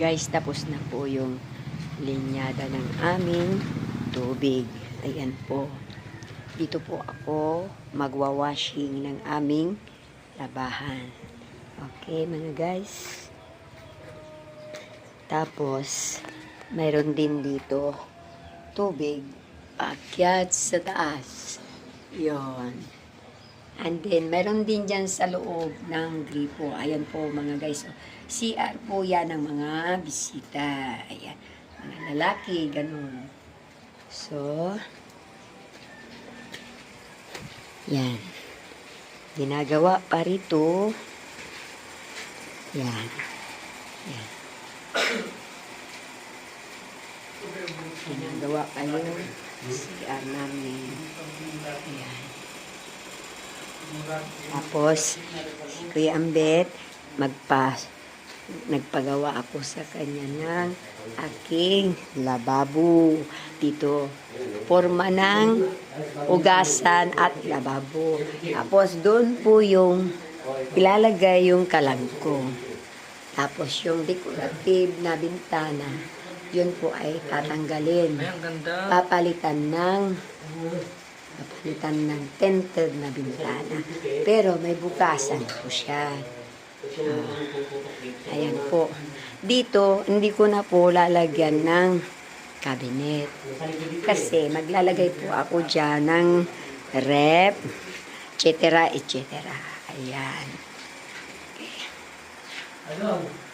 guys, tapos na po yung linyada ng aming tubig. Ayan po. Dito po ako magwawashing ng aming labahan. Okay, mga guys. Tapos, mayroon din dito tubig akyat sa taas. Yon. And then, meron din dyan sa loob ng gripo. Ayan po mga guys. So, CR po yan ng mga bisita. Ayan. Mga lalaki, ganun. So, yan. Ginagawa pa rito. Yan. Yan. Ginagawa pa yung CR namin. Ayan. Tapos, Kuya Ambet, magpa, nagpagawa ako sa kanya ng aking lababo. Dito, forma ng ugasan at lababo. Tapos, doon po yung ilalagay yung kalangkong. Tapos, yung decorative na bintana, yun po ay tatanggalin. Papalitan ng papalitan ng tinted na bintana. Pero may bukasan po siya. Ah, ayan po. Dito, hindi ko na po lalagyan ng cabinet. Kasi maglalagay po ako dyan ng rep, etc. etc. Ayan. Ano?